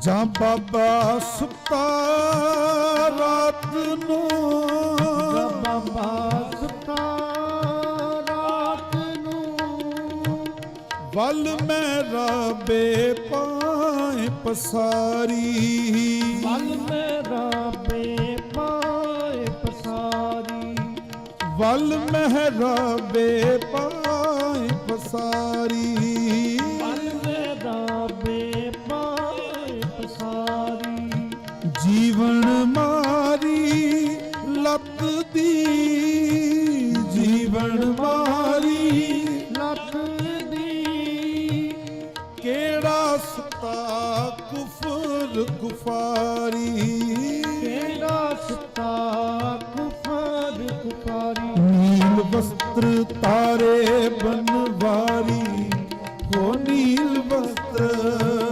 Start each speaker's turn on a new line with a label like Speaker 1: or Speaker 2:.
Speaker 1: ਜਾਂ ਬਾਬਾ ਸੁੱਤਾ ਰਾਤ ਨੂੰ।
Speaker 2: ਬਾਬਾ ਸੁਤਾ ਰਾਤ ਨੂੰ।
Speaker 1: ਵੱਲ ਮੈਂ ਰਾਬੇ ਪਾਏ ਪਸਾਰੀ।
Speaker 2: ਮਨ ਮੇਰਾ ਬੇਪਾਏ ਪਸਾਰੀ।
Speaker 1: ਵੱਲ ਮਹਿਰਾਬੇ ਪਾਏ
Speaker 2: ਜੀਵਨ ਮਾਰੀ ਲੱਭਦੀ
Speaker 1: ਜੀਵਨ ਮਾਰੀ ਲੱਭਦੀ। ਕਿਹੜਾ ਸਤਾ
Speaker 2: ਕੁਫਰ ਕੁਫਾਰੀ?
Speaker 1: ਕਿਹੜਾ ਸਤਾ ਕੁਫਰ ਕੁਫਾਰੀ? ਨੀਲ ਵਸਤਰ ਤਾਰੇ ਬਨਵਾਰੀ। ਹੋ ਨੀਲ ਵਸਤਰ